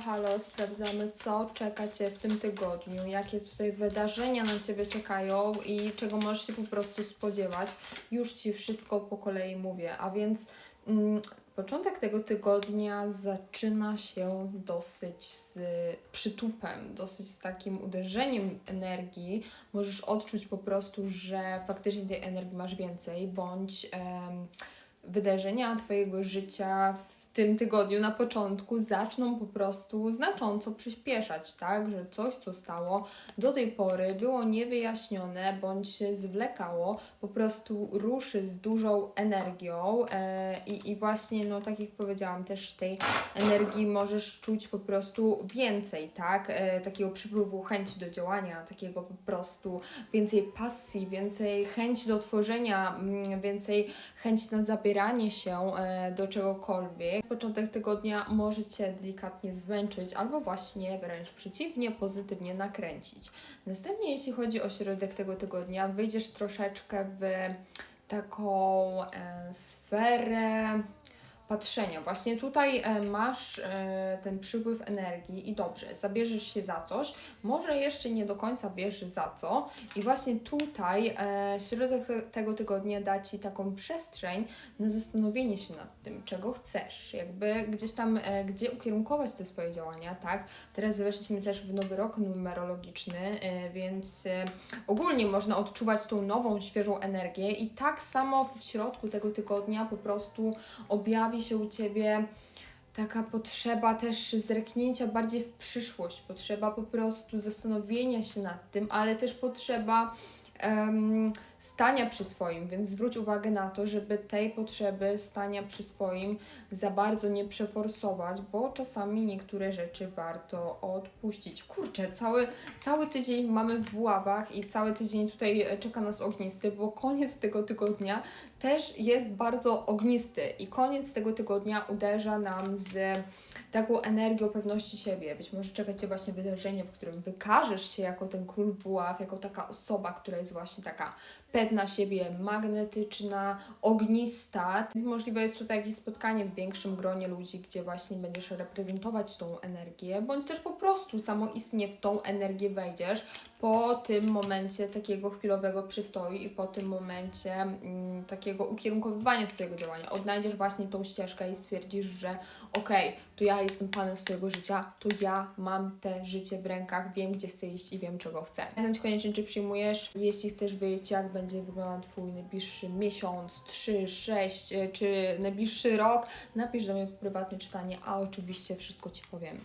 halo, sprawdzamy, co czeka Cię w tym tygodniu, jakie tutaj wydarzenia na Ciebie czekają i czego możesz się po prostu spodziewać. Już Ci wszystko po kolei mówię, a więc mm, początek tego tygodnia zaczyna się dosyć z przytupem, dosyć z takim uderzeniem energii. Możesz odczuć po prostu, że faktycznie tej energii masz więcej, bądź em, wydarzenia Twojego życia w tym tygodniu na początku zaczną po prostu znacząco przyspieszać, tak? Że coś, co stało do tej pory, było niewyjaśnione bądź się zwlekało, po prostu ruszy z dużą energią e, i, i właśnie, no tak jak powiedziałam, też tej energii możesz czuć po prostu więcej, tak? E, takiego przypływu chęci do działania, takiego po prostu więcej pasji, więcej chęci do tworzenia, mm, więcej chęci na zabieranie się e, do czegokolwiek. Początek tygodnia może Cię delikatnie zmęczyć albo właśnie wręcz przeciwnie, pozytywnie nakręcić. Następnie jeśli chodzi o środek tego tygodnia, wyjdziesz troszeczkę w taką e, sferę patrzenia. Właśnie tutaj e, masz e, ten przypływ energii i dobrze, zabierzesz się za coś, może jeszcze nie do końca wiesz za co i właśnie tutaj e, środek te- tego tygodnia da Ci taką przestrzeń na zastanowienie się nad tym, czego chcesz, jakby gdzieś tam, gdzie ukierunkować te swoje działania, tak? Teraz weszliśmy też w nowy rok numerologiczny, więc ogólnie można odczuwać tą nową, świeżą energię i tak samo w środku tego tygodnia po prostu objawi się u Ciebie taka potrzeba też zerknięcia bardziej w przyszłość, potrzeba po prostu zastanowienia się nad tym, ale też potrzeba em, stania przy swoim, więc zwróć uwagę na to, żeby tej potrzeby stania przy swoim za bardzo nie przeforsować, bo czasami niektóre rzeczy warto odpuścić. Kurczę, cały, cały tydzień mamy w buławach i cały tydzień tutaj e, czeka nas ognisty, bo koniec tego tygodnia też jest bardzo ognisty i koniec tego tygodnia uderza nam z taką energią pewności siebie. Być może czeka Cię właśnie wydarzenie, w którym wykażesz się jako ten król buław, jako taka osoba, która jest właśnie taka pewna siebie, magnetyczna, ognista. Możliwe jest tutaj jakieś spotkanie w większym gronie ludzi, gdzie właśnie będziesz reprezentować tą energię, bądź też po prostu samoistnie w tą energię wejdziesz po tym momencie takiego chwilowego przystoju i po tym momencie mm, takiego ukierunkowywania swojego działania. Odnajdziesz właśnie tą ścieżkę i stwierdzisz, że okej, to ja jestem panem swojego życia, to ja mam te życie w rękach, wiem gdzie chcę iść i wiem czego chcę. Znać koniecznie, czy przyjmujesz, jeśli chcesz wiedzieć, jak będzie wyglądał Twój najbliższy miesiąc, 3, 6 czy najbliższy rok, napisz do mnie prywatne czytanie, a oczywiście wszystko Ci powiem.